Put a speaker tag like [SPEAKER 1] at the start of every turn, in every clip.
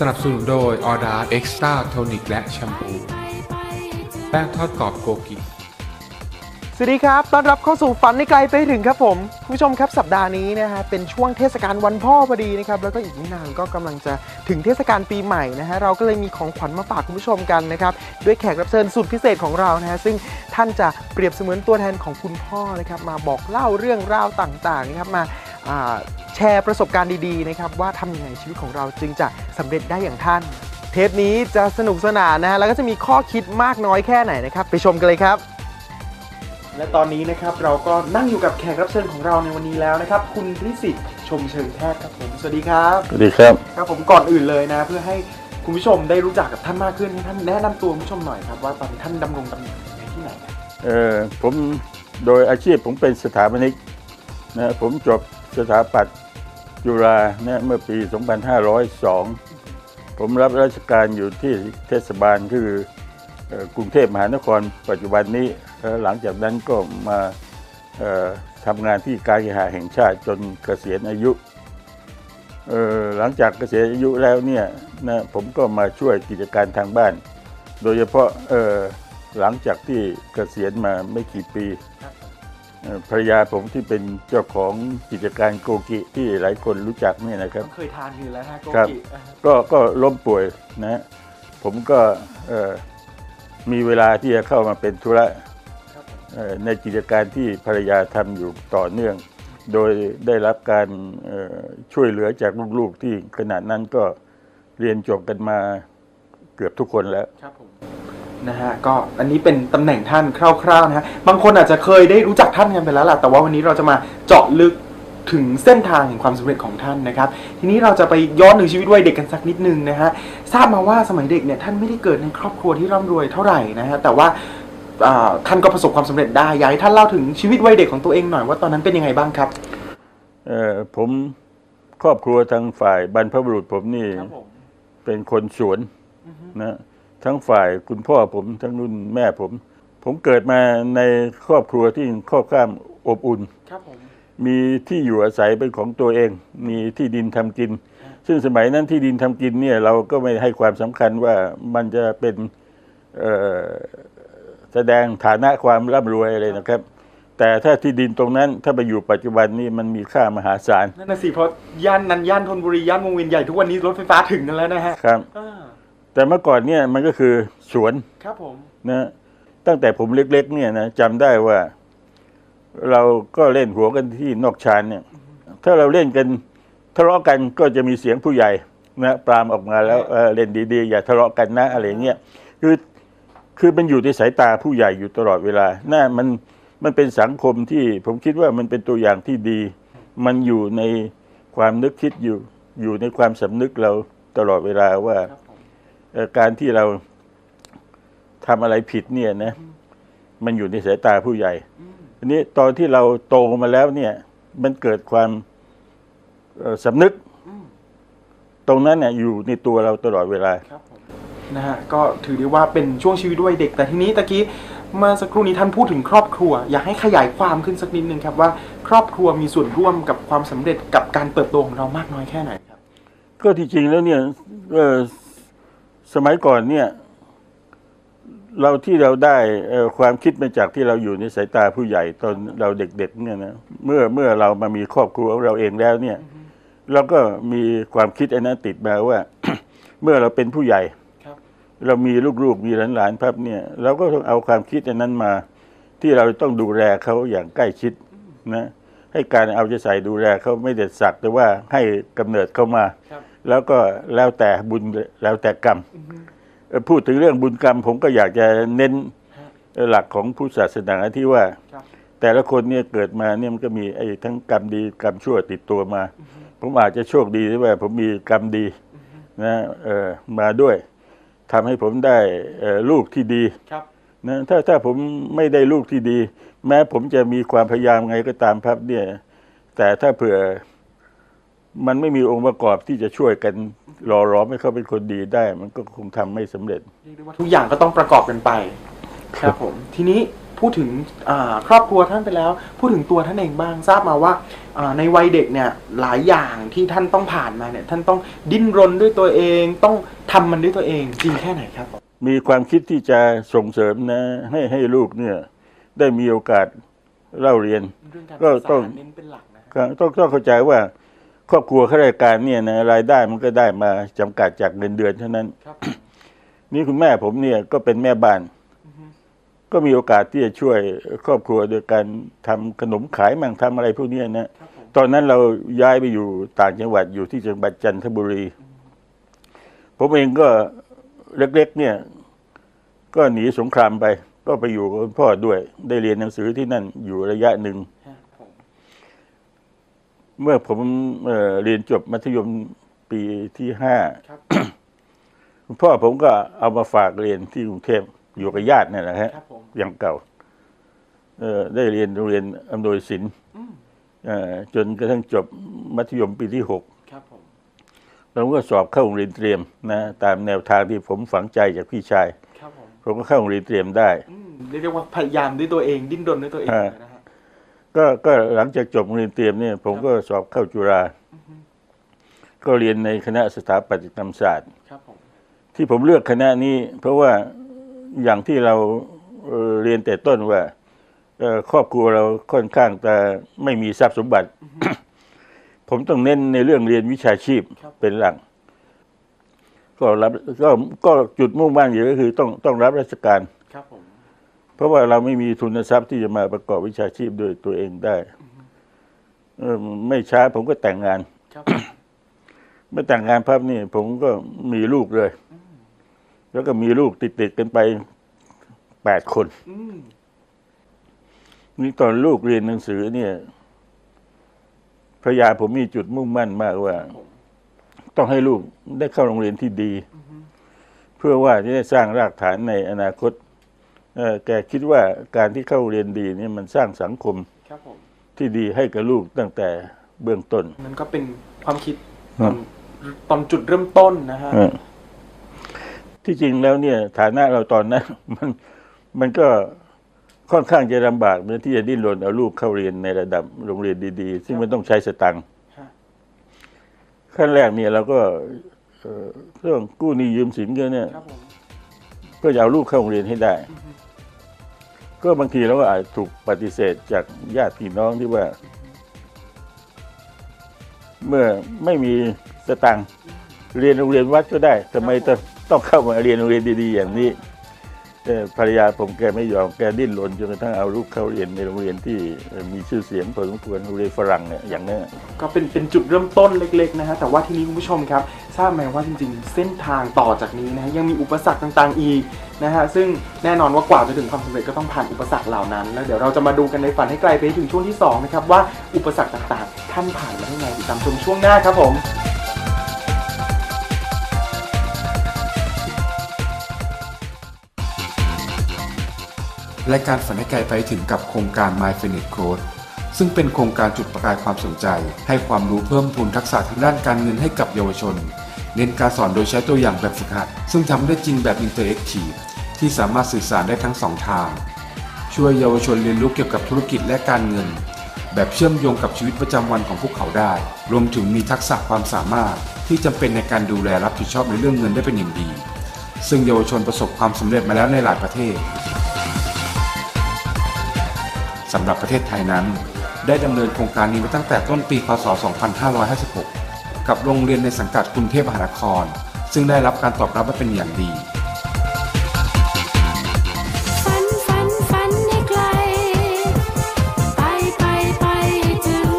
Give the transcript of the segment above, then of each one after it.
[SPEAKER 1] สนั
[SPEAKER 2] บสนุนโดยออดาเอ็กซ์ต้าโทนิกและแชมพูแป้งทอดกรอบโกกิ
[SPEAKER 3] สวัสดีครับ ต้อนรับเข้าสู่ฝันในไกลไปถึงครับผม ผู้ชมครับสัปดาห์นี้นะฮะเป็นช่วงเทศกาลวันพ่อพอดีนะครับ แล้วก็อีกไม่นานก็กำลังจะถึงเทศกาลปีใหม่นะฮะ เราก็เลยมีของขวัญมาฝากคุณผู้ชมกันนะครับ ด้วยแขกรับเชิญสุดพิเศษของเรานะฮะ ซึ่งท่านจะเปรียบเสมือนตัวแทนของคุณพ่อนะครับ มาบอกเล่าเรื่องราวต่างๆนะครับ มา แชร์ประสบการณ์ดีๆนะครับว่าทำยังไงชีวิตของเราจึงจะสำเร็จได้อย่างท่าน เทปนี้จะสนุกสนานนะฮะแล้วก็จะมีข้อคิดมากน้อยแค่ไหนนะครับ ไปชมกันเลยครับ และตอนนี้นะครับเราก็นั่งอยู่กับแขกรับเชิญของเราในวันนี้แล้วนะครับ คุณริสิทธิ์ชมเชิงแพทย์ครับผมสวัสดีครับ
[SPEAKER 4] สวัสดีครับ
[SPEAKER 3] ครับผมก่อนอื่นเลยนะ เพื่อให้คุณผู้ชมได้รู้จักกับท่านมากขึ้นให้ท่านแนะนำตัวคุณผู้ชมหน่อยครับว่าตอนนี้ท่านดำรงตำแหน่งอยู่ที่ไหนครับ
[SPEAKER 4] เอ่อผมโดยอาชีพผมเป็นสถาปนิกนะผมจบ สถาปัตย์จุฬาเนี่ยเมื่อปี 2502 ผมรับราชการอยู่ที่เทศบาลคือกรุงเทพมหานครปัจจุบันนี้ หลังจากนั้นก็มาทำงานที่การเคหะแห่งชาติจนเกษียณอายุ หลังจากเกษียณอายุแล้วเนี่ยนะผมก็มาช่วยกิจการทางบ้าน โดยเฉพาะหลังจากที่เกษียณมาไม่กี่ปี ภรรยาผมที่เป็นเจ้าของกิจการโกกิที่หลายคนรู้จักเนี่ยนะครับ
[SPEAKER 3] เคยทานอยู่แล้วฮะโก
[SPEAKER 4] ครับ
[SPEAKER 3] กิอ่า
[SPEAKER 4] ก็ก็ล้มป่วยนะผมก็เอ่อมีเวลาที่จะเข้ามาเป็นธุระ
[SPEAKER 3] ครับผม
[SPEAKER 4] เอ่อในกิจการที่ภรรยาทำอยู่ต่อเนื่อง โดยได้รับการเอ่อช่วยเหลือจากลูกๆที่ขณะนั้นก็เรียนจบกันมาเกือบทุกคนแล้ว
[SPEAKER 3] ครับผม นะฮะก็อันนี้เป็นตำแหน่งท่านคร่าวๆนะฮะบางคนอาจจะเคยได้รู้จักท่านกันไปแล้วล่ะแต่ว่าวันนี้เราจะมาเจาะลึกถึงเส้นทางแห่งความสำเร็จของท่านนะครับ ทีนี้เราจะไปย้อนถึงชีวิตวัยเด็กกันสักนิดนึงนะฮะทราบมาว่าสมัยเด็กเนี่ยท่านไม่ได้เกิดในครอบครัวที่ร่ำรวยเท่าไหร่นะฮะแต่ว่าอ่าท่านก็ประสบความสำเร็จได้อยากให้ท่านเล่าถึงชีวิตวัยเด็กของตัวเองหน่อยว่าตอนนั้นเป็นยังไงบ้างครับ
[SPEAKER 4] เอ่อผมครอบครัวทางฝ่ายบรรพบุรุษผมนี่
[SPEAKER 3] ครับผม
[SPEAKER 4] เป็นคนสวนนะ ทั้งฝ่ายคุณพ่อผมทั้งรุ่นแม่ผม ผมเกิดมาในครอบครัวที่ครอบครัวอบอุ่น
[SPEAKER 3] ครับผม
[SPEAKER 4] มีที่อยู่อาศัยเป็นของตัวเอง มีที่ดินทำกิน ซึ่งสมัยนั้นที่ดินทำกินเนี่ยเราก็ไม่ให้ความสำคัญว่ามันจะเป็นเอ่อแสดงฐานะความร่ำรวยอะไรนะครับ แต่ถ้าที่ดินตรงนั้นถ้าไปอยู่ปัจจุบันนี้มันมีค่ามหาศาล
[SPEAKER 3] นั่นน่ะสิเพราะย่านนั้นย่านธนบุรีย่านวงเวียนใหญ่ทุกวันนี้รถไฟฟ้าถึงกันแล้วนะฮะ
[SPEAKER 4] ครับ
[SPEAKER 3] อ่า
[SPEAKER 4] แต่เมื่อก่อนเนี่ยมันก็คือสวน
[SPEAKER 3] ครับผม
[SPEAKER 4] นะตั้งแต่ผมเล็ก ๆ เนี่ยนะจำได้ว่า เราก็เล่นหัวกันที่นอกชานเนี่ย ถ้าเราเล่นกันทะเลาะกันก็จะมีเสียงผู้ใหญ่นะปรามออกมาแล้วเออเล่นดีๆ อย่าทะเลาะกันนะอะไรเงี้ยคือคือมันอยู่ในสายตาผู้ใหญ่อยู่ตลอดเวลาน่ามันมันเป็นสังคมที่ผมคิดว่ามันเป็นตัวอย่างที่ดี มันอยู่ในความนึกคิดอยู่ อยู่ในความสำนึกเราตลอดเวลาว่า
[SPEAKER 3] ครับผม
[SPEAKER 4] เอ่อ การที่เราทำอะไรผิดเนี่ยนะ มันอยู่ในสายตาผู้ใหญ่ทีนี้ตอนที่เราโตมาแล้วเนี่ย มันเกิดความเอ่อสำนึก ตรงนั้นเนี่ยอยู่ในตัวเราตลอดเวลา
[SPEAKER 3] ครับผมนะฮะก็ถือได้ว่าเป็นช่วงชีวิตวัยเด็ก แต่ทีนี้ตะกี้เมื่อสักครู่นี้ท่านพูดถึงครอบครัว อยากให้ขยายความขึ้นสักนิดนึงครับว่า ครอบครัวมีส่วนร่วมกับความสำเร็จกับการเติบโตของเรามากน้อยแค่ไหนครับ
[SPEAKER 4] ก็ที่จริงแล้วเนี่ยเอ่อ สมัยก่อนเนี่ยเราที่เราได้เอ่อความคิดมาจากที่เราอยู่ในสายตาผู้ใหญ่ตอนเราเด็กๆเนี่ยนะเมื่อเมื่อเรามามีครอบครัวของเราเองแล้วเนี่ยเราก็มีความคิดอันนั้นติดมาว่า เมื่อเราเป็นผู้ใหญ่
[SPEAKER 3] ครับ
[SPEAKER 4] เรามีลูกๆมีหลานๆพับเนี่ยเราก็ต้องเอาความคิดอันนั้นมา ที่เราต้องดูแลเขาอย่างใกล้ชิดนะให้การเอาใจใส่ดูแลเขาไม่เด็ดสักแต่ว่าให้กำเนิดเข้ามา
[SPEAKER 3] ครับ
[SPEAKER 4] แล้วก็แล้วแต่บุญแล้วแต่กรรมเอ่อพูดถึงเรื่องบุญกรรม ผมก็อยากจะเน้นหลักของพุทธศาสนาที่ว่า
[SPEAKER 3] ครับ
[SPEAKER 4] แต่ละคนเนี่ยเกิดมาเนี่ยมันก็มีไอ้ทั้งกรรมดีกรรมชั่วติดตัวมา ผมอาจจะโชคดีที่ว่าผมมีกรรมดีนะเออมาด้วยทำให้ผมได้เอ่อลูกที่ดี
[SPEAKER 3] ครับ
[SPEAKER 4] นะถ้าถ้าผมไม่ได้ลูกที่ดี แม้ผมจะมีความพยายามไงก็ตามครับเนี่ย แต่ถ้าเผื่อ มันไม่มีองค์ประกอบที่จะช่วยกันหล่อหลอมให้เขาเป็นคนดีได้ มันก็คงทำไม่สำเร็จ
[SPEAKER 3] เรียกได้ว่าทุกอย่างก็ต้องประกอบกันไป ครับผม ทีนี้พูดถึงอ่าครอบครัวท่านไปแล้ว พูดถึงตัวท่านเองบ้างทราบมาว่าอ่าในวัยเด็กเนี่ยหลายอย่างที่ท่านต้องผ่านมาเนี่ยท่านต้องดิ้นรนด้วยตัวเอง ต้องทำมันด้วยตัวเองจริงแค่ไหนครับ
[SPEAKER 4] มีความคิดที่จะส่งเสริมนะ ให้ให้ลูกเนี่ยได้มีโอกาสเล่าเรียน
[SPEAKER 3] เรื่องการ
[SPEAKER 4] ก็
[SPEAKER 3] ศึก
[SPEAKER 4] ต้อง
[SPEAKER 3] ษาเน้นเป็นหลักนะ
[SPEAKER 4] ก็ต้องต้องเข้าใจว่า ครอบครัวข้าราชการเนี่ยนะรายได้มันก็ได้มาจำกัดจากเงินเดือนเท่านั้น
[SPEAKER 3] ครับ
[SPEAKER 4] นี่คุณแม่ผมเนี่ยก็เป็นแม่บ้าน ก็มีโอกาสที่จะช่วยครอบครัวโดยการทำขนมขายมั่งทำอะไรพวกเนี้ยนะ
[SPEAKER 3] ครับผม
[SPEAKER 4] ตอนนั้นเราย้ายไปอยู่ต่างจังหวัดอยู่ที่จังหวัดจันทบุรี ผมเองก็เล็กๆเนี่ย ก็หนีสงครามไป ก็ไปอยู่กับคุณพ่อด้วย ได้เรียนหนังสือที่นั่นอยู่ระยะหนึ่ง
[SPEAKER 3] ครับผม
[SPEAKER 4] เมื่อผมเอ่อเรียนจบมัธยมปีที่ห้า
[SPEAKER 3] ครับ
[SPEAKER 4] คุณพ่อผมก็เอามาฝากเรียนที่กรุงเทพอยู่กับญาติเนี่ยนะฮะ
[SPEAKER 3] ครับผม
[SPEAKER 4] อย่างเก่า เออได้เรียนโรงเรียนอำนวยศิลป์
[SPEAKER 3] อืม
[SPEAKER 4] เอ่อจนกระทั่งจบมัธยมปีที่หก
[SPEAKER 3] ครับผม
[SPEAKER 4] ผมก็สอบเข้าโรงเรียนเตรียมนะตามแนวทางที่ผมฝังใจจากพี่ชาย
[SPEAKER 3] ครับผม
[SPEAKER 4] ผมก็เข้าโรงเรียนเตรียมได้
[SPEAKER 3] อืมเรียกได้ว่าพยายามด้วยตัวเองดิ้นรนด้วยตัวเอง
[SPEAKER 4] ฮะ
[SPEAKER 3] เลยนะฮะ
[SPEAKER 4] ก็ก็หลังจากจบโรงเรียนเตรียมเนี่ยผมก็สอบเข้าจุฬาก็เรียนในคณะสถาปัตยกรรมศาสตร์
[SPEAKER 3] ครับผม
[SPEAKER 4] ที่ผมเลือกคณะนี้ เพราะว่าอย่างที่เราเอ่อเรียนแต่ต้นว่าเอ่อครอบครัวเราค่อนข้างจะไม่มีทรัพย์สมบัติ ผมต้องเน้นในเรื่องเรียนวิชาชีพเป็นหลักก็รับก็ก็จุดมุ่งมั่นอยู่ก็คือต้องต้องรับราชการ
[SPEAKER 3] ครับผม
[SPEAKER 4] เพราะว่าเราไม่มีทุนทรัพย์ที่จะมาประกอบวิชาชีพด้วยตัวเองได้เออไม่ช้าผมก็แต่งงาน
[SPEAKER 3] ครับ
[SPEAKER 4] เมื่อแต่งงานภาพนี่ผมก็มีลูกเลย แล้วก็มีลูกติดๆกันไปแปดคน
[SPEAKER 3] อืม
[SPEAKER 4] นี่ตอนลูกเรียนหนังสือเนี่ยพระยาผมมีจุดมุ่งมั่นมากว่า ต้องให้ลูกได้เข้าโรงเรียนที่ดี เพื่อว่าจะได้สร้างรากฐานในอนาคตเอ่อ แกคิดว่าการที่เข้าเรียนดีเนี่ยมันสร้างสังคม
[SPEAKER 3] ครับผม
[SPEAKER 4] ที่ดีให้กับลูกตั้งแต่เบื้องต้น
[SPEAKER 3] นั่นก็เป็นความคิด
[SPEAKER 4] ค
[SPEAKER 3] ต
[SPEAKER 4] รั
[SPEAKER 3] อบนตอนจุดเริ่มต้นนะฮะ
[SPEAKER 4] เออที่จริงแล้วเนี่ย ฐานะเราตอนนั้นมันมันก็ค่อนข้างจะลำบากเมื่อที่จะดิ้นรนเอาลูกเข้าเรียนในระดับโรงเรียนดี ๆ ซึ่งมันต้องใช้สตังค์
[SPEAKER 3] ฮะ
[SPEAKER 4] ขั้นแรกเนี่ยเราก็เอ่อเรื่องกู้หนี้ยืมสินกันเนี่ย
[SPEAKER 3] ครับผม
[SPEAKER 4] เพื่อจะเอาลูกเข้าโรงเรียนให้ได้ ก็บางทีเราก็อาจถูกปฏิเสธจากญาติพี่น้องที่ว่า เมื่อไม่มีสตังค์เรียนโรงเรียนวัดก็ได้ทำไมต้องเข้ามาเรียนโรงเรียนดีๆอย่างนี้ ภรรยาผมแกไม่ยอมแกดิ้นรนจนกระทั่งเอาลูกเข้าเรียนในโรงเรียนที่มีชื่อเสียงพอสมควรโรงเรียนฝรั่งเนี่ยอย่างนี้
[SPEAKER 3] ก็เป็นเป็นจุดเริ่มต้นเล็กๆนะฮะแต่ว่าทีนี้คุณผู้ชมครับ ทราบไหมว่าจริงๆ เส้นทางต่อจากนี้นะฮะยังมีอุปสรรคต่างๆอีกนะฮะซึ่งแน่นอนว่ากว่าจะถึงความสำเร็จก็ต้องผ่านอุปสรรคเหล่านั้น แล้วเดี๋ยวเราจะมาดูกันในฝันให้ไกลไปถึงช่วงที่สองนะครับว่าอุปสรรคต่างๆท่านผ่านมาได้ไงติดตามชมช่วงหน้าครับผม
[SPEAKER 2] รายการฝันให้ไกลไปถึงกับโครงการ My f i n i t Code ซึ่งเป็นโครงการจุดประกายความสนใจ ให้ความรู้เพิ่มพูนทักษะทางด้านการเงินให้กับเยาวชน เน้นการสอนโดยใช้ตัวอย่างแบบฝึกหัด ซึ่งทำได้จริงแบบอินเตอร์แอคทีฟที่สามารถสื่อสารได้ทั้งสองทาง ช่วยเยาวชนเรียนรู้เกี่ยวกับธุรกิจและการเงิน แบบเชื่อมโยงกับชีวิตประจำวันของพวกเขาได้ รวมถึงมีทักษะความสามารถ ที่จำเป็นในการดูแลรับผิดชอบในเรื่องเงินได้เป็นอย่างดี ซึ่งเยาวชนประสบความสำเร็จมาแล้วในหลายประเทศ สำหรับประเทศไทยนั้น ได้ดำเนินโครงการนี้มาตั้งแต่ต้นปีพศ 2556 กับโรงเรียนในสังกัดกรุงเทพมหานคร ซึ่งได้รับการตอบรับมาเป็นอย่างดี
[SPEAKER 1] ฝันฝันฝันให้ไกลไปไปไปให้ถึง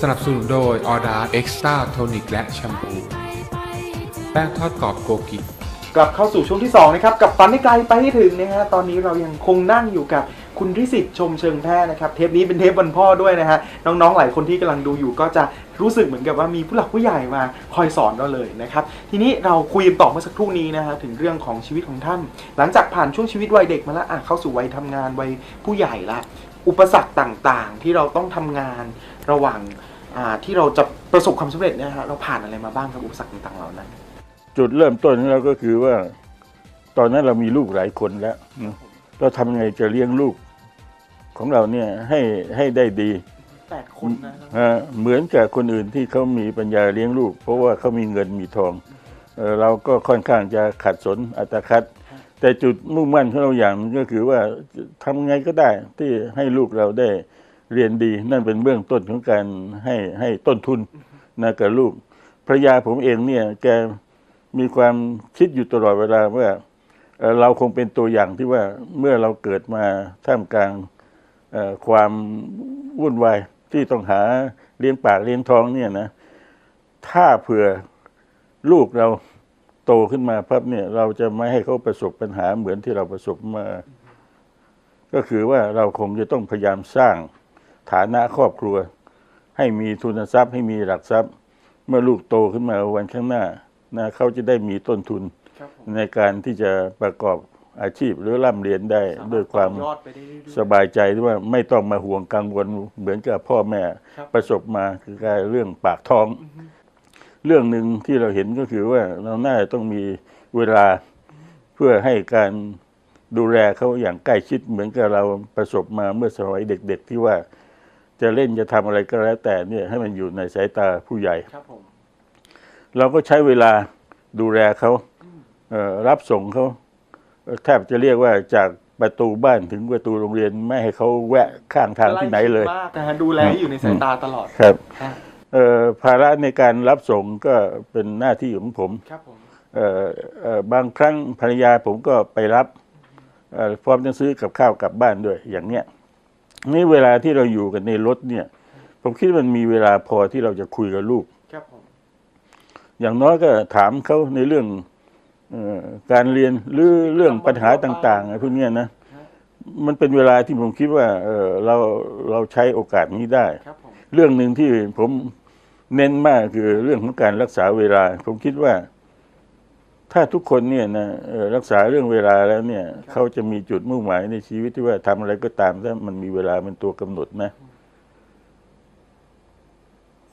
[SPEAKER 2] สนับสนุนโดยออดาเอ็กซ์ต้าโทนิกและแชมพู แป้งทอดกรอบโกกิ
[SPEAKER 3] กลับเข้าสู่ช่วงที่2นะครับกับฝันให้ไกลไปให้ถึงนะฮะตอนนี้เรายังคงนั่งอยู่กับคุณทิสิทธิ์ชมเชิงแพทย์นะครับเทปนี้เป็นเทปวันพ่อด้วยนะฮะน้องๆหลายคนที่กำลังดูอยู่ก็จะรู้สึกเหมือนกับว่ามีผู้หลักผู้ใหญ่มาคอยสอนเราเลยนะครับทีนี้เราคุยต่อเมื่อสักครู่นี้นะฮะถึงเรื่องของชีวิตของท่าน หลังจากผ่านช่วงชีวิตวัยเด็กมาแล้วอะเข้าสู่วัยทำงานวัยผู้ใหญ่ละอุปสรรคต่างๆ ที่เราต้องทำงานระหว่างที่เราจะประสบความสำเร็จเนี่ยฮะเราผ่านอะไรมาบ้างครับอุปสรรคต่างๆเหล่านั้น
[SPEAKER 4] จุดเริ่มต้นของเราก็คือว่า ตอนนั้นเรามีลูกหลายคนแล้วนะเราทำยังไงจะเลี้ยงลูกของเราเนี่ยให้ให้ได้ดี
[SPEAKER 3] แปดคนนะ
[SPEAKER 4] ฮะเหมือนกับคนอื่นที่เขามีปัญญาเลี้ยงลูก เพราะว่าเขามีเงินมีทองเอ่อเราก็ค่อนข้างจะขัดสนอัตคัด แต่จุดมุ่งมั่นของเราอย่างหนึงก็คือว่าทำไงก็ได้ที่ให้ลูกเราได้เรียนดี นั่นเป็นเบื้องต้นของการให้ให้ต้นทุนนะกับลูกภรรยาผมเองเนี่ยแก มีความคิดอยู่ตลอดเวลาว่าเราคงเป็นตัวอย่างที่ว่าเมื่อเราเกิดมาท่ามกลางความวุ่นวายที่ต้องหาเลี้ยงปากเลี้ยงท้องเนี่ยนะ ถ้าเผื่อลูกเราโตขึ้นมาพับเนี่ย เราจะไม่ให้เขาประสบปัญหาเหมือนที่เราประสบมา ก็คือว่าเราคงจะต้องพยายามสร้างฐานะครอบครัว ให้มีทุนทรัพย์ให้มีหลักทรัพย์ เมื่อลูกโตขึ้นมาวันข้างหน้า นะเขาจะได้มีต้นทุน
[SPEAKER 3] ครับผม
[SPEAKER 4] ในการที่จะประกอบอาชีพหรือร่ำเรียนได้ด้วยความ
[SPEAKER 3] ยอดไปได้เรื่อยๆ
[SPEAKER 4] สบายใจที่ว่าไม่ต้องมาห่วงกังวลเหมือนกับพ่อแม่
[SPEAKER 3] ครับ
[SPEAKER 4] ประสบมาคือการเรื่องปากท้อง เรื่องหนึ่งที่เราเห็นก็คือว่าเราน่าจะต้องมีเวลาเพื่อให้การดูแลเขาอย่างใกล้ชิดเหมือนกับเราประสบมาเมื่อสมัยเด็ก ๆ ที่ว่าจะเล่นจะทำอะไรก็แล้วแต่เนี่ยให้มันอยู่ในสายตาผู้ใหญ่
[SPEAKER 3] ครับผม
[SPEAKER 4] เราก็ใช้เวลาดูแลเขาเอ่อรับส่งเขาเอ่อแทบจะเรียกว่าจากประตูบ้านถึงประตูโรงเรียนไม่ให้เขาแวะข้างทางที่ไหนเลย
[SPEAKER 3] ใกชิดมากนะฮะดูแลให้อยู่ในสายตาตลอด
[SPEAKER 4] ครับ
[SPEAKER 3] ฮะ
[SPEAKER 4] เอ่อภาระในการรับส่งก็เป็นหน้าที่ของผม
[SPEAKER 3] ครับผม
[SPEAKER 4] เอ่อเอ่อบางครั้งภรรยาผมก็ไปรับเอ่อพร้อมจะซื้อกับข้าวกลับบ้านด้วยอย่างเนี้ยนี่เวลาที่เราอยู่กันในรถเนี่ย ผมคิดว่ามันมีเวลาพอที่เราจะคุยกับลูก
[SPEAKER 3] ครับผม
[SPEAKER 4] อย่างน้อยก็ถามเขาในเรื่องเออการเรียนหรือเรื่องปัญหาต่างๆอะไรพวกเนี้ยนะมันเป็นเวลาที่ผมคิดว่าเออเราเราใช้โอกาสนี้ได้
[SPEAKER 3] ครับผม
[SPEAKER 4] เรื่องหนึ่งที่ผมเน้นมากคือเรื่องของการรักษาเวลา ผมคิดว่า ถ้าทุกคนเนี่ยนะเอ่อรักษาเรื่องเวลาแล้วเนี่ย เขาจะมีจุดมุ่งหมายในชีวิตที่ว่าทำอะไรก็ตามถ้ามันมีเวลาเป็นตัวกำหนดนะ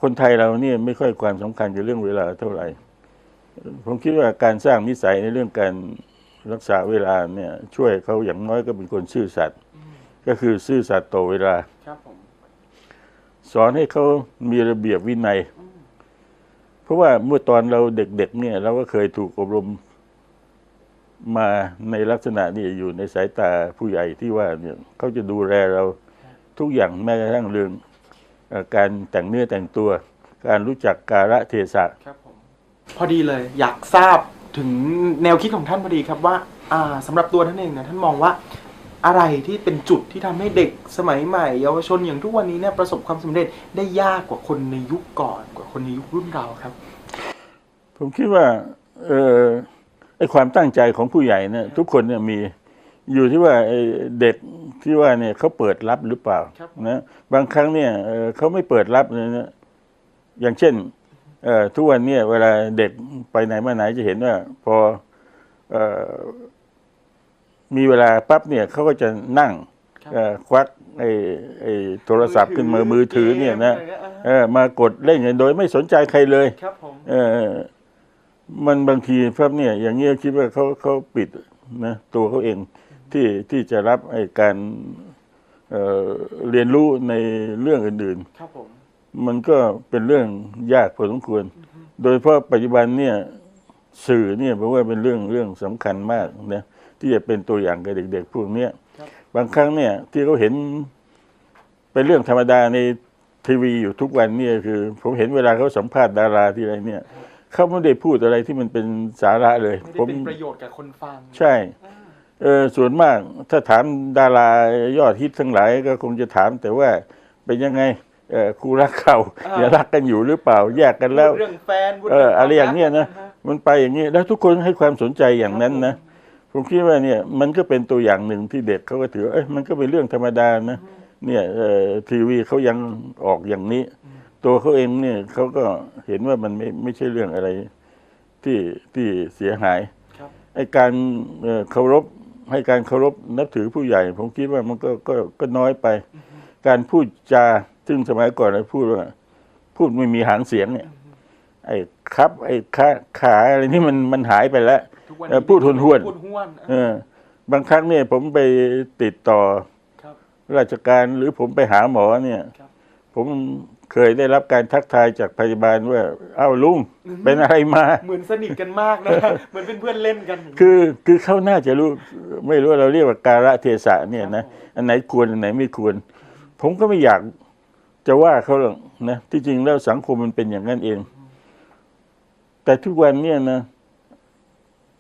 [SPEAKER 4] คนไทยเราเนี่ยไม่ค่อยความสำคัญกับเรื่องเวลาเท่าไหร่ ผมคิดว่าการสร้างนิสัยในเรื่องการรักษาเวลาเนี่ย ช่วยเขาอย่างน้อยก็เป็นคนซื่อสัตย์ก็คือซื่อสัตย์ต่อเวลา
[SPEAKER 3] ครับผม
[SPEAKER 4] สอนให้เขามีระเบียบวินัย เพราะว่าเมื่อตอนเราเด็กๆเนี่ย เราก็เคยถูกอบรมมาในลักษณะนี้อยู่ในสายตาผู้ใหญ่ที่ว่าเนี่ยเขาจะดูแลเราทุกอย่างแม้กระทั่งเรื่องเอ่อ การแต่งเนื้อแต่งตัว การรู้จักกาละเทศะ
[SPEAKER 3] ครับผมพอดีเลยอยากทราบถึงแนวคิดของท่านพอดีครับว่าอ่าสำหรับตัวท่านเองเนี่ยท่านมองว่าอะไรที่เป็นจุดที่ทำให้เด็กสมัยใหม่เยาวชนอย่างทุกวันนี้เนี่ยประสบความสำเร็จได้ยากกว่าคนในยุคก่อนกว่าคนในยุครุ่นเราครับ
[SPEAKER 4] ผมคิดว่าเออไอความตั้งใจของผู้ใหญ่เนี่ยทุกคนเนี่ยมี อยู่ที่ว่าไอ้เด็กที่ว่าเนี่ยเขาเปิดรับหรือเปล่า
[SPEAKER 3] ครับ
[SPEAKER 4] นะบางครั้งเนี่ยเอ่อเขาไม่เปิดรับเลยนะอย่างเช่นเอ่อทุกวันเนี่ยเวลาเด็กไปไหนมาไหนจะเห็นว่า พอเอ่อมีเวลาปั๊บเนี่ยเขาก็จะนั่ง
[SPEAKER 3] ครับ
[SPEAKER 4] เอ่อควักไอ้ไอ้โทรศัพท์ขึ้นมามือถือเนี่ยนะ
[SPEAKER 3] กมอไรงี้
[SPEAKER 4] เออมากดเล่นกันโดยไม่สนใจใครเลย
[SPEAKER 3] ครับผม
[SPEAKER 4] เออมันบางทีครับเนี่ย อย่างเงี้ยคิดว่าเขาเขาปิดนะตัวเขาเอง ที่ที่จะรับไอ้การเอ่อเรียนรู้ในเรื่องอื่น
[SPEAKER 3] ครับผม
[SPEAKER 4] ๆมันก็เป็นเรื่องยากพอสมควร โดยเฉพาะปัจจุบันเนี่ยสื่อเนี่ยเพราะว่าเป็นเรื่องเรื่องสำคัญมากนะที่จะเป็นตัวอย่างกับเด็กๆพวกเนี้ย
[SPEAKER 3] ครับ
[SPEAKER 4] บางครั้งเนี่ยที่เขาเห็นเป็นเรื่องธรรมดาในทีวีอยู่ทุกวันเนี่ยคือ ผมเห็นเวลาเขาสัมภาษณ์ดาราที่อะไรเนี่ยเขาไม่ได้พูดอะไรที่มันเป็นสาระเลย
[SPEAKER 3] ไม่ได้
[SPEAKER 4] ผม
[SPEAKER 3] เป็นประโยชน์กับคนฟัง
[SPEAKER 4] ใช่ เออส่วนมากถ้าถามดารายอดฮิตทั้งหลายก็คงจะถามแต่ว่าเป็นยังไงเอ่อคู่รักเขา
[SPEAKER 3] อ่า
[SPEAKER 4] อย่ารักกันอยู่หรือเปล่าแยกกันแล้ว
[SPEAKER 3] เรื่องแฟนพูด
[SPEAKER 4] เอออะไรอย่างเนี้ยนะ
[SPEAKER 3] ฮ
[SPEAKER 4] มันไปอย่างนี้แล้วทุกคนให้ความสนใจอย่างนั้นนะผมคิดว่าเนี่ยมันก็เป็นตัวอย่างหนึ่งที่เด็กเขาก็ถือว่าเอ้ยมันก็เป็นเรื่องธรรมดานะเนี่ยเอ่อทีวีเขายังออกอย่างนี้ ตัวเขาเองเนี่ยเขาก็เห็นว่ามันไม่ไม่ใช่เรื่องอะไรที่ที่เสียหาย
[SPEAKER 3] ครับ
[SPEAKER 4] ไอ้การเอ่อเคารพ ให้การเคารพนับถือผู้ใหญ่ ผมคิดว่ามันก็ก็ก็น้อยไป การพูดจาซึ่งสมัยก่อนเราพูดว่าพูดไม่มีหางเสียงเนี่ย ไอ้ครับ ไอ้ขาขาอะไรนี่มันมันหายไปแล้ว
[SPEAKER 3] ทุกวัน
[SPEAKER 4] เอ่อ
[SPEAKER 3] นี้
[SPEAKER 4] พูดห้วนๆ
[SPEAKER 3] พูดห้วน
[SPEAKER 4] เออบางครั้งเนี่ยผมไปติดต่อ
[SPEAKER 3] ครับ
[SPEAKER 4] ราชการหรือผมไปหาหมอเนี่ย
[SPEAKER 3] ครับ
[SPEAKER 4] ผมเคยได้รับการทักทายจากพยาบาลว่า เอ้าลุง เป็นอะไรมา
[SPEAKER 3] เหมือนสนิทกันมากนะเหมือนเป็นเพื่อนเล่นกัน
[SPEAKER 4] คือคือเขาน่าจะรู้ ไม่รู้ว่าเราเรียกว่าการะเทศะเนี่ยนะอันไหนควรอันไหนไม่ควร ผมก็ไม่อยากจะว่าเขาหรอกนะที่จริงแล้วสังคมมันเป็นอย่างนั้นเอง แต่ทุกวันเนี่ยนะ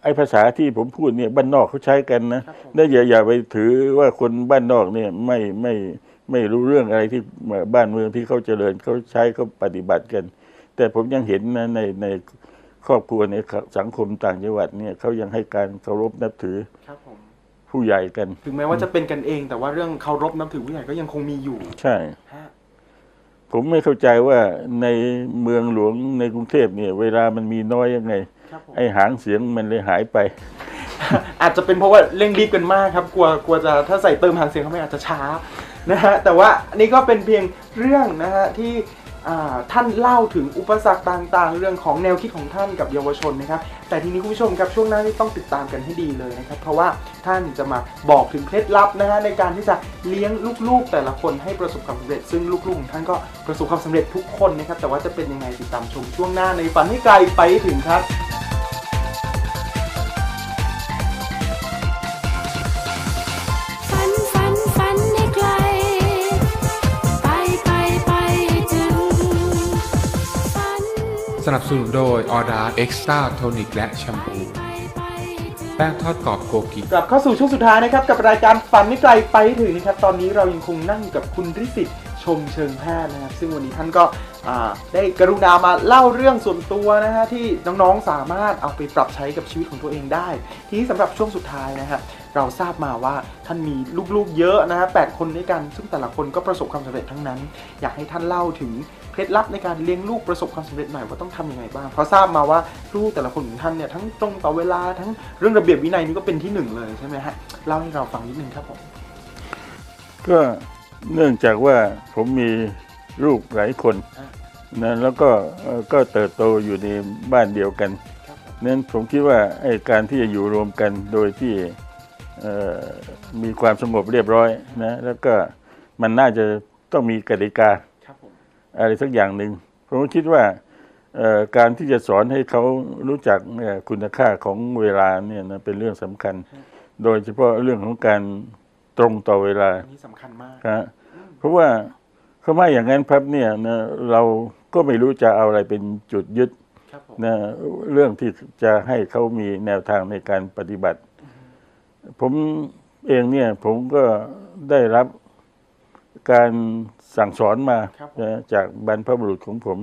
[SPEAKER 4] ไอ้ภาษาที่ผมพูดเนี่ยบ้านนอกเขาใช้กันนะครับ
[SPEAKER 3] ผม
[SPEAKER 4] ได้อย่าอย่าไปถือว่าคนบ้านนอกเนี่ยไม่ไม่ไม่รู้เรื่องอะไรที่บ้านเมืองที่เขาเจริญเขาใช้เขาปฏิบัติกัน แต่ผมยังเห็นนะในในครอบครัวในสังคมต่างจังหวัดเนี่ยเขายังให้การเคารพนับถือ
[SPEAKER 3] ครับผม
[SPEAKER 4] ผู้ใหญ่กัน
[SPEAKER 3] ถึงแม้ว่าจะเป็นกันเอง แต่ว่าเรื่องเคารพนับถือผู้ใหญ่ก็ยังคงมีอยู่
[SPEAKER 4] ใช่
[SPEAKER 3] ฮะ
[SPEAKER 4] ผมไม่เข้าใจว่าในเมืองหลวงในกรุงเทพเนี่ย เวลามันมีน้อยยังไง
[SPEAKER 3] ครับผม
[SPEAKER 4] ไอ้หางเสียงมันเลยหายไป
[SPEAKER 3] อาจจะเป็นเพราะว่าเร่งรีบกันมากครับกลัวกลัวจะถ้าใส่เติมหางเสียงเข้าไปอาจจะช้านะฮะแต่ว่าอันนี้ก็เป็นเพียงเรื่องนะฮะที่อ่า ท่านเล่าถึงอุปสรรคต่างๆ เรื่องของแนวคิดของท่านกับเยาวชนนะครับ แต่ทีนี้คุณผู้ชมครับช่วงหน้าที่ต้องติดตามกันให้ดีเลยนะครับ เพราะว่าท่านจะมาบอกถึงเคล็ดลับนะฮะในการที่จะเลี้ยงลูกๆ แต่ละคนให้ประสบความสำเร็จ ซึ่งลูกๆของท่านก็ประสบความสำเร็จทุกคนนะครับ แต่ว่าจะเป็นยังไงติดตามชมช่วงหน้าในฝันให้ไกลไปถึงครับ
[SPEAKER 1] นั
[SPEAKER 2] บสนุนโดยออดาเอ็กซ์ตร้าโทนิกและแชมพู แป้งทอดกรอบโกกิ
[SPEAKER 3] กลับเข้าสู่ช่วงสุดท้ายนะครับ กับรายการฝันไม่ไกลไปให้ถึงนะครับ ตอนนี้เรายังคงนั่งอยู่กับคุณริสิทธิ์ชมเชิงแพทย์นะครับ ซึ่งวันนี้ท่านก็ได้กรุณามาเล่าเรื่องส่วนตัวนะฮะที่น้องๆสามารถเอาไปปรับใช้กับชีวิตของตัวเองได้ ทีนี้สำหรับช่วงสุดท้ายนะฮะเราทราบมาว่าท่านมีลูกๆเยอะนะฮะแปดคนด้วยกัน ซึ่งแต่ละคนก็ประสบความสำเร็จทั้งนั้น อยากให้ท่านเล่าถึง เคล็ดลับในการเลี้ยงลูกประสบความสำเร็จหน่อยว่าต้องทำยังไงบ้างเพราะทราบมาว่าลูกแต่ละคนของท่านเนี่ยทั้งตรงต่อเวลาทั้งเรื่องระเบียบวินัยนี่ก็เป็นที่หนึ่งเลยใช่ไหมฮะเล่าให้เราฟังนิดนึงครับผม
[SPEAKER 4] ก็เนื่องจากว่าผมมีลูกหลายคน
[SPEAKER 3] อะ
[SPEAKER 4] นะแล้วก็เอ่อก็เติบโตอยู่ในบ้านเดียวกัน
[SPEAKER 3] ครับผม
[SPEAKER 4] นั้นผมคิดว่าไอ้การที่จะอยู่รวมกันโดยที่เอ่อมีความสงบเรียบร้อยนะแล้วก็มันน่าจะต้องมีกติกา
[SPEAKER 3] ครับผม
[SPEAKER 4] อะไรสักอย่างหนึ่งผมก็คิดว่าเอ่อการที่จะสอนให้เขารู้จักเอ่อคุณค่าของเวลาเนี่ยนะเป็นเรื่องสำคัญ โดยเฉพาะเรื่องของการตรงต่อเวลา
[SPEAKER 3] อันนี้สำคัญมาก
[SPEAKER 4] ครับเพราะว่าเขาไม่อย่างนั้นพับเนี่ยนะเราก็ไม่รู้จะเอาอะไรเป็นจุดยึด
[SPEAKER 3] ครับผม
[SPEAKER 4] นะเรื่องที่จะให้เขามีแนวทางในการปฏิบัติ ผมเองเนี่ยผมก็ได้รับ การสั่งสอนมานะจากบรรพบุรุษของผม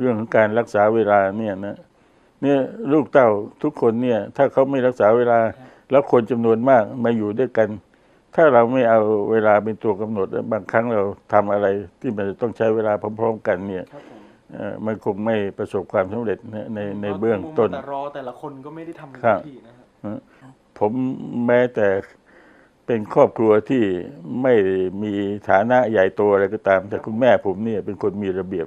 [SPEAKER 4] เรื่องของการรักษาเวลาเนี่ยนะเนี่ยลูกเต้าทุกคนเนี่ย ถ้าเขาไม่รักษาเวลา แล้วคนจำนวนมากมาอยู่ด้วยกัน ถ้าเราไม่เอาเวลาเป็นตัวกำหนดบางครั้งเราทำอะไรที่มันจะต้องใช้เวลาพร้อม ๆ กันเนี่ย
[SPEAKER 3] ครับผม
[SPEAKER 4] เอ่อมันคงไม่ประสบความสำเร็จนะในในเบื้องต้น
[SPEAKER 3] แต่รอแต่ละคนก็ไม่ได้ทำกัน
[SPEAKER 4] ครับ
[SPEAKER 3] ทุกทีนะฮะ
[SPEAKER 4] ผมแม้แต่ เป็นครอบครัวที่ไม่มีฐานะใหญ่โตอะไรก็ตาม แต่คุณแม่ผมเนี่ยเป็นคนมีระเบียบ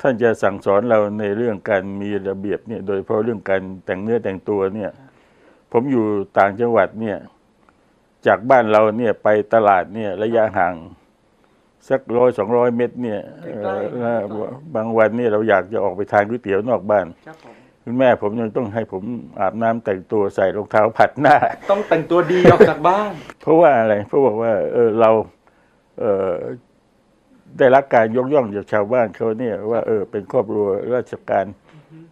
[SPEAKER 4] ท่านจะสั่งสอนเราในเรื่องการมีระเบียบเนี่ย โดยเฉพาะเรื่องการแต่งเนื้อแต่งตัวเนี่ย ผมอยู่ต่างจังหวัดเนี่ย จากบ้านเราเนี่ยไปตลาดเนี่ย ระยะห่างสักร้อยสองร้อยเมตรเนี่ยเอ่อเอ่อบางวันเนี่ยเราอยากจะออกไปทานก๋วยเตี๋ยวนอกบ้าน
[SPEAKER 3] ครับผม
[SPEAKER 4] คุณแม่ผมยังต้องให้ผมอาบน้ำแต่งตัวใส่รองเท้าผัดหน้า
[SPEAKER 3] ต้องแต่งตัวดีออกจากบ้าน
[SPEAKER 4] เพราะว่าอะไรเพราะบอกว่า เออเราเออได้รับการยกย่องจากชาวบ้านเขาเนี่ยว่าเออเป็นครอบครัวราชการ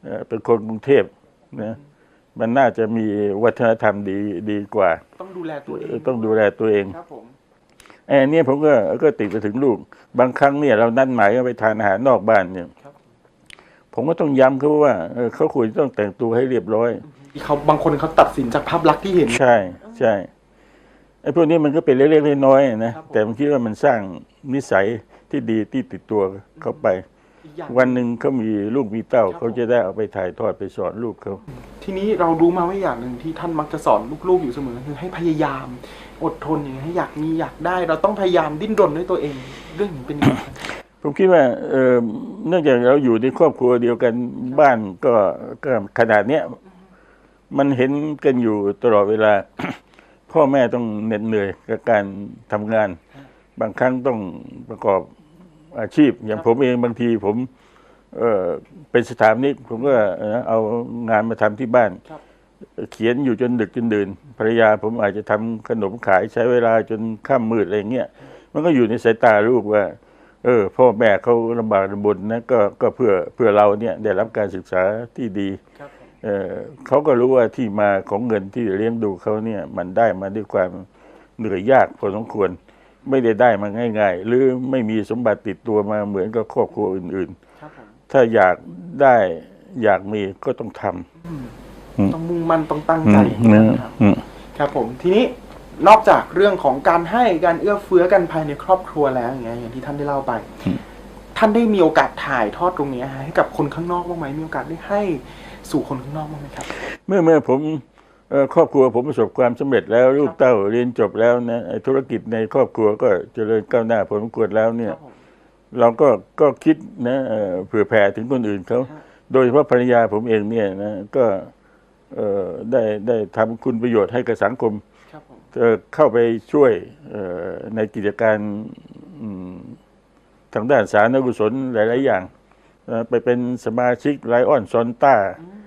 [SPEAKER 4] เออเป็นคนกรุงเทพนะมันน่าจะมีวัฒนธรรมดีดีกว่า
[SPEAKER 3] ต้องดูแลตัวเอง
[SPEAKER 4] เออต้องดูแลตัวเอง
[SPEAKER 3] ครับผม
[SPEAKER 4] ไอ้อันเนี้ยผมก็ก็ติดไปถึงลูก บางครั้งเนี่ยเรานัดหมายกันไปทานอาหารนอกบ้านเนี่ย
[SPEAKER 3] ครับ
[SPEAKER 4] ผมก็ต้องย้ำเขาว่าเออเขาควรจะต้องแต่งตัวให้เรียบร้อย
[SPEAKER 3] ที่เขาบางคนเขาตัดสินจากภาพลักษณ์ที่เห็น
[SPEAKER 4] ใช่ใช่ไอ้พวกนี้มันก็เป็นเล็กๆน้อยๆนะครับ
[SPEAKER 3] ผม
[SPEAKER 4] แต่ผมคิดว่ามันสร้างนิสัยที่ดีที่ติดตัวเขาไป
[SPEAKER 3] อีกอย่าง
[SPEAKER 4] วันหนึ่งเขามีลูกมีเต้า
[SPEAKER 3] ครับ
[SPEAKER 4] เขาจะได้เอาไปถ่ายทอดไปสอนลูกเขา
[SPEAKER 3] ทีนี้เรารู้มาว่าอย่างหนึ่งที่ท่านมักจะสอนลูกๆอยู่เสมอคือให้พยายาม อดทนอย่างเงี้ยให้อยากมีอยากได้ เราต้องพยายามดิ้นรนด้วยตัวเอง เรื่องนี้เป็นยังไงครับ
[SPEAKER 4] ผมคิดว่าเออเนื่องจากเราอยู่ในครอบครัวเดียวกันบ้านก็ก็ขนาดเนี้ยมันเห็นกันอยู่ตลอดเวลา พ่อแม่ต้องเหน็ดเหนื่อยกับการทำงาน บางครั้งต้องประกอบอาชีพ อย่างผมเองบางทีผมเออเป็นสถาปนิกผมก็เอ่อเอางานมาทำที่บ้าน
[SPEAKER 3] ครับ
[SPEAKER 4] เขียนอยู่จนดึกจนดื่นภรรยาผมอาจจะทำขนมขายใช้เวลาจนค่ำมืดอะไรเงี้ยมันก็อยู่ในสายตาลูกว่า เออพ่อแม่เขาลำบากลำบนนะก็ก็เพื่อเพื่อเราเนี่ยได้รับการศึกษาที่ดี
[SPEAKER 3] ครับผม
[SPEAKER 4] เออเขาก็รู้ว่าที่มาของเงินที่เลี้ยงดูเขาเนี่ยมันได้มาด้วยความเหนื่อยยากพอสมควร ไม่ได้ได้มาง่าย ๆ หรือไม่มีสมบัติติดตัวมาเหมือนกับครอบครัวอื่น
[SPEAKER 3] ครับผม
[SPEAKER 4] ๆถ้าอยากได้อยากมีก็ต้องทำ
[SPEAKER 3] อืม
[SPEAKER 4] อืม
[SPEAKER 3] ต้องมุ่งมั่นต้องตั้ง
[SPEAKER 4] อื
[SPEAKER 3] ใจ
[SPEAKER 4] ม
[SPEAKER 3] นะครับ
[SPEAKER 4] อืม
[SPEAKER 3] ครับผมทีนี้ นอกจากเรื่องของการให้การเอื้อเฟื้อกันภายในครอบครัวแล้วอย่างเงี้ยอย่างที่ท่านได้เล่าไป ท่านได้มีโอกาสถ่ายทอดตรงเนี้ยฮะให้กับคนข้างนอกบ้างไหมมีโอกาสได้ให้สู่คนข้างนอกบ้างไหมครับ
[SPEAKER 4] เมื่อเมื่อผมเอ่อครอบครัวผมประสบความสำเร็จแล้วลูกเต้าเรียนจบแล้วนะไอ้ธุรกิจในครอบครัวก็เจริญก้าวหน้าผลประกวดแล้วเนี่ย
[SPEAKER 3] ครับผม
[SPEAKER 4] เราก็ก็คิดนะเอ่อเผื่อแผ่ถึงคนอื่นเขา
[SPEAKER 3] ครับ
[SPEAKER 4] โดยเฉพาะภรรยาผมเองเนี่ยนะก็เอ่อได้ได้ทำคุณประโยชน์ให้กับสังคม
[SPEAKER 3] ครับผม
[SPEAKER 4] เอ่อเข้าไปช่วยเอ่อในกิจการอืมทางด้านสาธารณกุศลหลาย ๆ อย่างเอ่อไปเป็นสมาชิกไลออนซอนต้า
[SPEAKER 3] อืม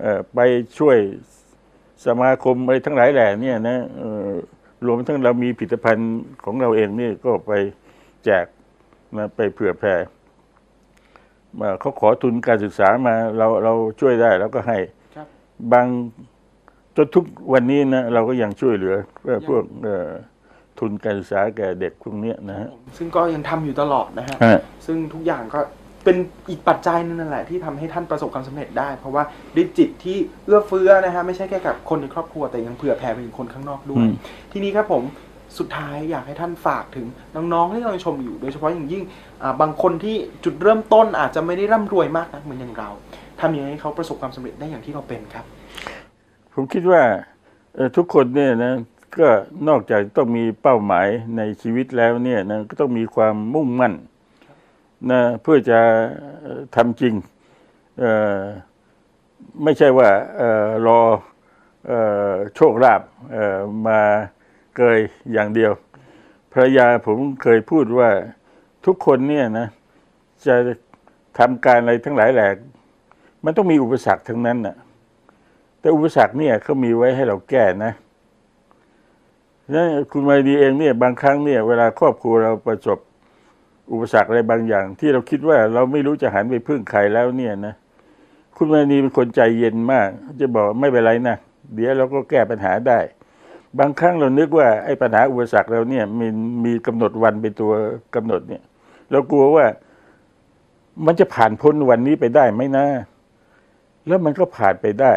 [SPEAKER 4] เอ่อไปช่วยสมาคมอะไรทั้งหลายแหล่เนี่ยนะเอ่อรวมทั้งเรามีผลิตภัณฑ์ของเราเองนี่ก็ไปแจกนะไปเผื่อแผ่มาเขาขอทุนการศึกษามาเราเราช่วยได้เราก็ให้
[SPEAKER 3] ครับ
[SPEAKER 4] บาง จนทุกวันนี้นะเราก็ยังช่วยเหลือเพื่อพวกเอ่อทุนการศึกษาแก่เด็กพวกเนี้ยนะฮะ
[SPEAKER 3] ผมซึ่งก็ยังทำอยู่ตลอดนะฮะ
[SPEAKER 4] ฮะ
[SPEAKER 3] ซึ่งทุกอย่างก็เป็นอีกปัจจัยหนึงนั่นแหละที่ทำให้ท่านประสบความสำเร็จได้ เพราะว่าด้วยจิตที่เอื้อเฟื้อนะฮะไม่ใช่แค่กับคนในครอบครัวแต่ยังเผื่อแผ่ไปถึงคนข้างนอกด้ว
[SPEAKER 4] อื
[SPEAKER 3] ย
[SPEAKER 4] ม
[SPEAKER 3] ทีนี้ครับผมสุดท้ายอยากให้ท่านฝากถึงน้องๆที่กำลังชมอยู่ โดยเฉพาะอย่างยิ่งอ่าบางคนที่จุดเริ่มต้นอาจจะไม่ได้ร่ำรวยมากนักเหมือนอย่างเราทำยังไงให้เขาประสบความสำเร็จได้อย่างที่เราเป็นครับ
[SPEAKER 4] ผมคิดว่าทุกคนเนี่ยนะก็นอกจากต้องมีเป้าหมายในชีวิตแล้วเนี่ยนะก็ต้องมีความมุ่งมั่นนะเพื่อจะทำจริงไม่ใช่ว่ารอออโชคลาภมาเกยอย่างเดียวภรรยาผมเคยพูดว่าทุกคนเนี่ยนะจะทำการอะไรทั้งหลายแหล่มันต้องมีอุปสรรคทั้งนั้นน่ะ แต่อุปสรรคเนี่ยเขามีไว้ให้เราแก้นะนั่นคุณมาดีเองเนี่ยบางครั้งเนี่ยเวลาครอบครัวเราประสบอุปสรรคอะไรบางอย่าง ที่เราคิดว่าเราไม่รู้จะหันไปพึ่งใครแล้วเนี่ยนะคุณมานีเป็นคนใจเย็นมาก จะบอกไม่เป็นไรนะเดี๋ยวเราก็แก้ปัญหาได้ บางครั้งเรานึกว่าไอ้ปัญหาอุปสรรคเราเนี่ยมีมีกำหนดวันเป็นตัวกำหนดเนี่ย เรากลัวว่ามันจะผ่านพ้นวันนี้ไปได้ไหมนะ แล้วมันก็ผ่านไปได้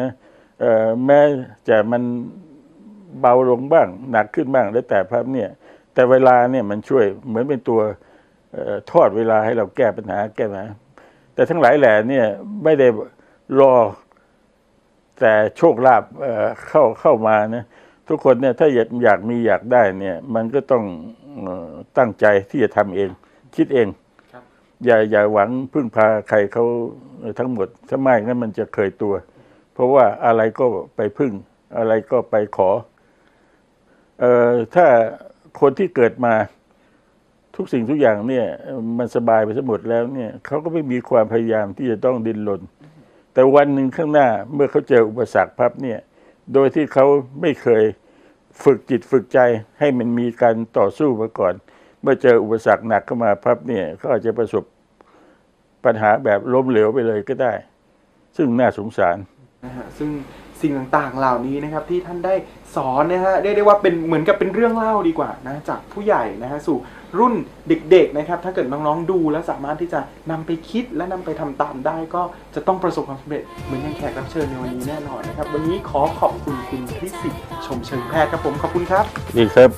[SPEAKER 4] นะเอ่อแม้จะมันเบาลงบ้าง หนักขึ้นบ้างแล้วแต่ภาพเนี่ยแต่เวลาเนี่ยมันช่วยเหมือนเป็นตัวเอ่อทอดเวลาให้เราแก้ปัญหาแก้ปัญหาแต่ทั้งหลายแหล่เนี่ยไม่ได้รอแต่โชคลาภเอ่อเข้าเข้ามานะทุกคนเนี่ยถ้าอยากอยากมีอยากได้เนี่ย มันก็ต้องเอ่อตั้งใจที่จะทำเอง คิดเอง
[SPEAKER 3] ครับ
[SPEAKER 4] อย่าอย่าหวังพึ่งพาใครเขาทั้งหมดถ้าไม่งั้นมันจะเคยตัว เพราะว่าอะไรก็ไปพึ่ง อะไรก็ไปขอเอ่อถ้าคนที่เกิดมาทุกสิ่งทุกอย่างเนี่ย มันสบายไปทั้งหมดแล้วเนี่ยเขาก็ไม่มีความพยายามที่จะต้องดิ้นรนแต่วันหนึ่งข้างหน้าเมื่อเขาเจออุปสรรคพับเนี่ย โดยที่เขาไม่เคยฝึกจิตฝึกใจให้มันมีการต่อสู้มาก่อน เมื่อเจออุปสรรคหนักเข้ามาพับเนี่ยเขาอาจจะประสบปัญหาแบบล้มเหลวไปเลยก็ได้ ซึ่งน่าสงสาร
[SPEAKER 3] นะฮะซึ่งสิ่งต่างๆเหล่านี้นะครับที่ท่านได้สอนนะฮะเรียกได้ว่าเป็นเหมือนกับเป็นเรื่องเล่าดีกว่านะจากผู้ใหญ่นะฮะสู่รุ่นเด็กๆนะครับถ้าเกิดน้องๆดูแล้วสามารถที่จะนำไปคิดและนำไปทำตามได้ ก็จะต้องประสบความสำเร็จเหมือนอย่างแขกรับเชิญในวันนี้แน่นอนนะครับวันนี้ขอขอบคุณคุณพิสิทธิ์ชมเชิงแพทย์ครับผมขอบคุณครับ
[SPEAKER 4] นี่ครับ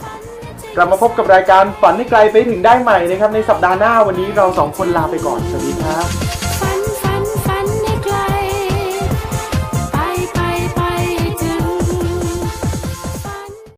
[SPEAKER 3] กลับมาพบกับรายการฝันให้ไกลไปถึงได้ใหม่นะครับในสัปดาห์หน้าวันนี้เราสองคนลาไปก่อนสวัสดีครับ